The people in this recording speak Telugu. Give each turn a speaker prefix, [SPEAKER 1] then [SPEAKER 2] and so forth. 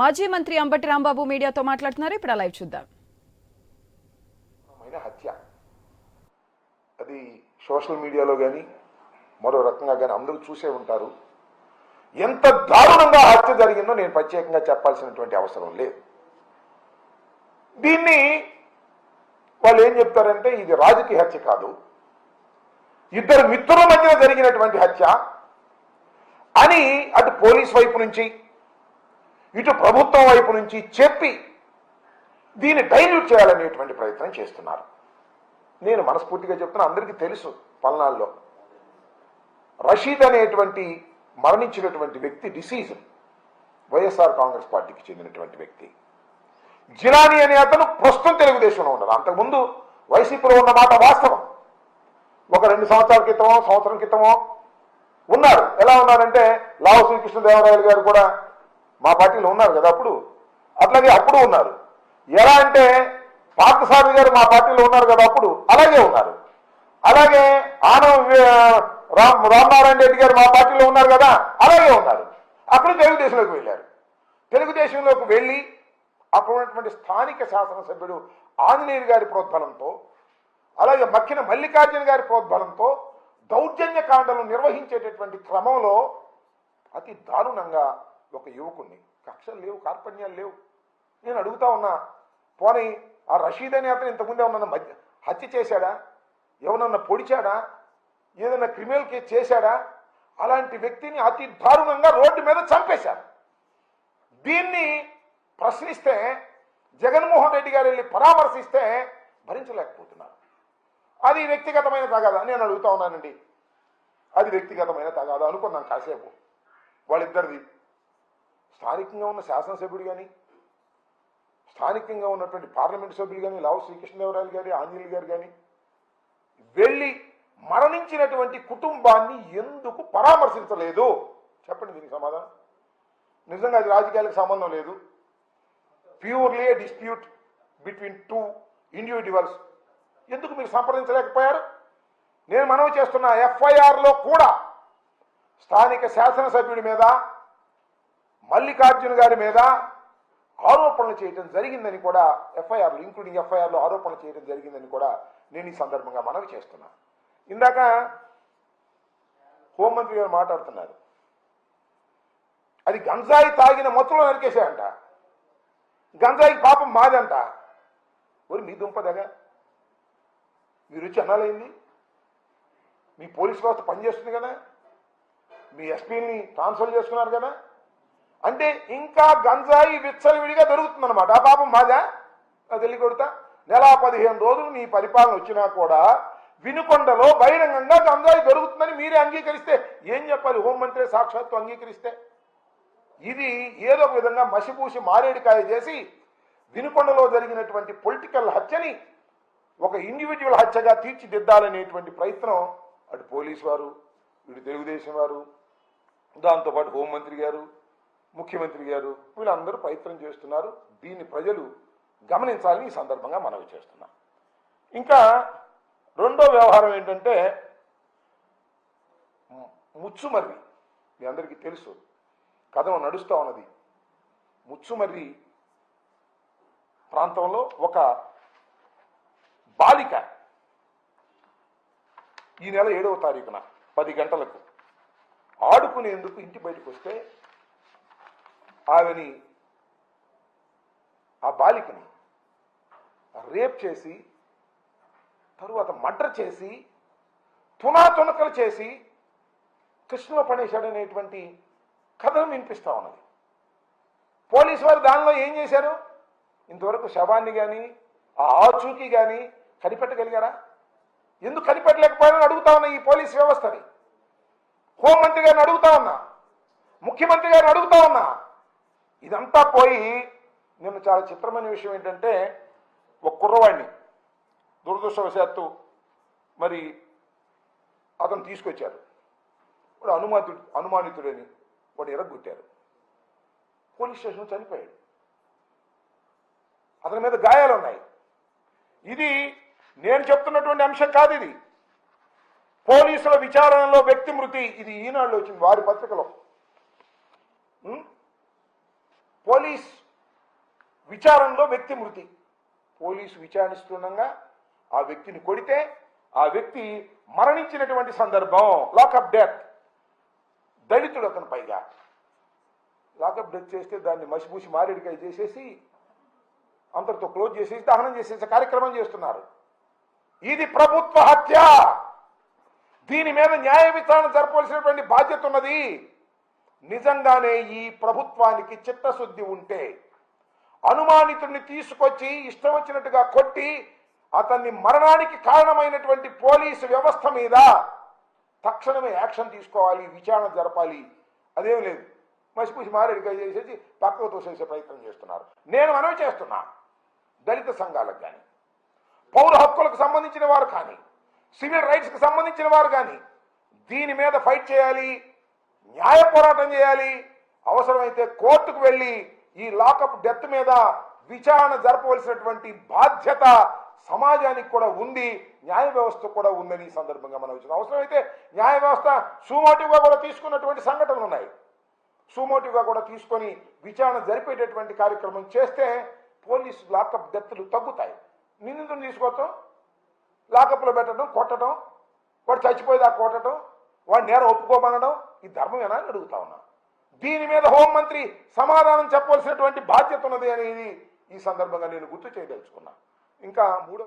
[SPEAKER 1] మాజీ మంత్రి అంబటి రాంబాబు మీడియాతో మాట్లాడుతున్నారు. ఇప్పుడు లైవ్ చూద్దాం.
[SPEAKER 2] హత్య. అది సోషల్ మీడియాలో కానీ మరో రకంగా కానీ అందరూ చూసే ఉంటారు. ఎంత దారుణంగా హత్య జరిగిందో నేను ప్రత్యేకంగా చెప్పాల్సినటువంటి అవసరం లేదు. దీన్ని వాళ్ళు ఏం చెప్తారంటే ఇది రాజకీయ హత్య కాదు. ఇద్దరు మిత్రుల మధ్య జరిగినటువంటి హత్య అని అటు పోలీస్ వైపు నుంచి ఇటు ప్రభుత్వం వైపు నుంచి చెప్పి దీన్ని డైల్యూట్ చేయాలనేటువంటి ప్రయత్నం చేస్తున్నారు. నేను మనస్ఫూర్తిగా చెప్తున్నా అందరికీ తెలుసు పల్నాల్లో రషీద్ అనేటువంటి మరణించినటువంటి వ్యక్తి డిసీజ్ వైఎస్ఆర్ కాంగ్రెస్ పార్టీకి చెందినటువంటి వ్యక్తి. జిలానీ అనే అతను ప్రస్తుతం తెలుగుదేశంలో ఉన్నారు అంతకుముందు వైసీపీలో ఉన్న మాట వాస్తవం. ఒక రెండు సంవత్సరాల క్రితమో సంవత్సరం క్రితమో ఉన్నారు. ఎలా ఉన్నారంటే లావు శ్రీకృష్ణదేవరాయలు గారు కూడా మా పార్టీలో ఉన్నారు కదా అప్పుడు? అట్లాగే అప్పుడు ఉన్నారు. ఎలా అంటే పార్థసారథి గారు మా పార్టీలో ఉన్నారు కదా అప్పుడు? అలాగే ఉన్నారు. అలాగే ఆనవ రామ్ రామనారాయణ రెడ్డి గారు మా పార్టీలో ఉన్నారు కదా? అలాగే ఉన్నారు. అప్పుడు తెలుగుదేశంలోకి వెళ్ళారు. తెలుగుదేశంలోకి వెళ్ళి అక్కడ ఉన్నటువంటి స్థానిక శాసనసభ్యుడు ఆంజనేయులు గారి ప్రోద్బలంతో అలాగే మక్కిన మల్లికార్జున గారి ప్రోద్బలంతో దౌర్జన్య కాండలు నిర్వహించేటటువంటి క్రమంలో అతి దారుణంగా ఒక యువకుణ్ణి. కక్షలు లేవు కార్పణ్యాలు లేవు. నేను అడుగుతా ఉన్నా పోనీ ఆ రషీద్ అనే అతను ఇంతకుముందే ఉన్న మధ్య హత్య చేశాడా? ఎవరన్నా పొడిచాడా? ఏదైనా క్రిమినల్ కేసు చేశాడా? అలాంటి వ్యక్తిని అతి దారుణంగా రోడ్డు మీద చంపేశారు. దీన్ని ప్రశ్నిస్తే జగన్మోహన్ రెడ్డి గారు వెళ్ళి పరామర్శిస్తే భరించలేకపోతున్నారు. అది వ్యక్తిగతమైన తగాదా నేను అడుగుతా ఉన్నానండి. అది వ్యక్తిగతమైన తగాదా అనుకున్నాను కాసేపు. వాళ్ళిద్దరిది స్థానికంగా ఉన్న శాసనసభ్యుడు కానీ స్థానికంగా ఉన్నటువంటి పార్లమెంట్ సభ్యులు కానీ లావు శ్రీకృష్ణదేవరాయలు గారి ఆంజనేయులు గారు కానీ వెళ్ళి మరణించినటువంటి కుటుంబాన్ని ఎందుకు పరామర్శించలేదు? చెప్పండి దీనికి సమాధానం. నిజంగా అది రాజకీయాలకు సంబంధం లేదు. Purely dispute between two individuals ఎందుకు మీరు సంప్రదించలేకపోయారు? నేను మనవి చేస్తున్న ఎఫ్ఐఆర్లో కూడా స్థానిక శాసనసభ్యుడి మీద మల్లికార్జున గారి మీద ఆరోపణలు చేయడం జరిగిందని కూడా ఎఫ్ఐఆర్లు ఇంక్లూడింగ్ ఎఫ్ఐఆర్లో ఆరోపణలు చేయడం జరిగిందని కూడా నేను ఈ సందర్భంగా మనవి చేస్తున్నాను ఇందాక హోంమంత్రి గారు మాట్లాడుతున్నారు. అది గంజాయి తాగిన మొత్తంలో నరికేశాయంట. గంజాయి పాపం మాదంట. ఒరి మీ దుంపదగా మీరు వచ్చి అనాలైంది. మీ పోలీస్ వ్యవస్థ పనిచేస్తుంది కదా. మీ ఎస్పీని ట్రాన్స్ఫర్ చేసుకున్నారు కదా. అంటే ఇంకా గంజాయి విచ్చలవిడిగా దొరుకుతుందన్నమాట. ఆ పాపం మాదా? అది కొడతా నెల పదిహేను రోజులు మీ పరిపాలన వచ్చినా కూడా వినుకొండలో బహిరంగంగా గంజాయి దొరుకుతుందని మీరే అంగీకరిస్తే ఏం చెప్పాలి? హోంమంత్రి సాక్షాత్తు అంగీకరిస్తే. ఇది ఏదో ఒక విధంగా మసిపూసి మారేడుకాయ చేసి వినుకొండలో జరిగినటువంటి పొలిటికల్ హత్యని ఒక ఇండివిజువల్ హత్యగా తీర్చిదిద్దాలనేటువంటి ప్రయత్నం అటు పోలీసు వారు ఇటు తెలుగుదేశం వారు దాంతోపాటు హోంమంత్రి గారు ముఖ్యమంత్రి గారు వీళ్ళందరూ ప్రయత్నం చేస్తున్నారు. దీన్ని ప్రజలు గమనించాలని ఈ సందర్భంగా మనవి చేస్తున్నాం. ఇంకా రెండో వ్యవహారం ఏంటంటే ముచ్చుమర్రి మీ అందరికీ తెలుసు కథనం నడుస్తూ ఉన్నది. ముచ్చుమర్రి ప్రాంతంలో ఒక బాలిక ఈ నెల ఏడవ తారీఖున పది గంటలకు ఆడుకునేందుకు ఇంటి బయటకు వస్తే ఆమెని ఆ బాలికని రేప్ చేసి తరువాత మర్డర్ చేసి తునాతునకలు చేసి కృష్ణ పడేశాడనేటువంటి కథనం వినిపిస్తా ఉన్నది. పోలీసు వారు దానిలో ఏం చేశారు? ఇంతవరకు శవాన్ని కానీ ఆ ఆచూకీ కానీ కనిపెట్టగలిగారా? ఎందుకు కనిపెట్టలేకపోయారని అడుగుతా ఉన్నా ఈ పోలీస్ వ్యవస్థని. హోంమంత్రి గారిని అడుగుతా ఉన్నా ముఖ్యమంత్రి గారిని అడుగుతా ఉన్నా ఇదంతా పోయి నిన్న చాలా చిత్రమైన విషయం ఏంటంటే ఒక కుర్రవాడిని దురదృష్టవశాత్తు మరి అతను తీసుకొచ్చారు. వాడు అనుమాతుడు అనుమానితుడని వాడు ఎరగొట్టారు. పోలీస్ స్టేషన్ చనిపోయాడు. అతని మీద గాయాలు ఉన్నాయి ఇది నేను చెప్తున్నటువంటి అంశం కాదు ఇది. పోలీసుల విచారణలో వ్యక్తి మృతి ఇది ఈనాడులో వచ్చింది వారి పత్రికలో. పోలీస్ విచారణలో వ్యక్తి మృతి. పోలీసు విచారిస్తుండగా ఆ వ్యక్తిని కొడితే ఆ వ్యక్తి మరణించినటువంటి సందర్భం లాకప్ డెత్. దళితుడు అతను పైగా. లాకప్ డెత్ చేస్తే దాన్ని మసిపూసి మారేడికాయ చేసేసి అంతటితో క్లోజ్ చేసేసి దహనం చేసేసే కార్యక్రమం చేస్తున్నారు. ఇది ప్రభుత్వ హత్య. దీని మీద న్యాయ విచారణ జరపవలసినటువంటి బాధ్యత ఉన్నది. నిజంగానే ఈ ప్రభుత్వానికి చిత్తశుద్ధి ఉంటే అనుమానితుడిని తీసుకొచ్చి ఇష్టం వచ్చినట్టుగా కొట్టి అతన్ని మరణానికి కారణమైనటువంటి పోలీసు వ్యవస్థ మీద తక్షణమే యాక్షన్ తీసుకోవాలి విచారణ జరపాలి. అదేం లేదు. మసిపూసి మారేడిగా చేసేసి పక్కకు తోసేసే ప్రయత్నం చేస్తున్నారు. నేను మనవి చేస్తున్నా. దళిత సంఘాలకు కానీ పౌర హక్కులకు సంబంధించిన వారు కానీ సివిల్ రైట్స్కి సంబంధించిన వారు కానీ దీని మీద ఫైట్ చేయాలి. న్యాయ పోరాటం చేయాలి. అవసరమైతే కోర్టుకు వెళ్ళి ఈ లాకప్ డెత్ మీద విచారణ జరపవలసినటువంటి బాధ్యత సమాజానికి కూడా ఉంది. న్యాయ వ్యవస్థ కూడా ఉందని ఈ సందర్భంగా మనం వచ్చిన అవసరమైతే న్యాయ వ్యవస్థ సుమోటివ్గా కూడా తీసుకున్నటువంటి సంఘటనలు ఉన్నాయి. సుమోటివ్గా కూడా తీసుకొని విచారణ జరిపేటటువంటి కార్యక్రమం చేస్తే పోలీసు లాకప్ డెత్లు తగ్గుతాయి. నిందితుని తీసుకోవటం లాకప్లో పెట్టడం కొట్టడం వాడు చచ్చిపోయేదా కొట్టడం వాడు నేరం ఒప్పుకోమనడం ఈ ధర్మమేనా అని అడుగుతా ఉన్నా. దీని మీద హోంమంత్రి సమాధానం చెప్పవలసినటువంటి బాధ్యత ఉన్నది అనేది ఈ సందర్భంగా నేను గుర్తు చేయదలుచుకున్నా. ఇంకా మూడో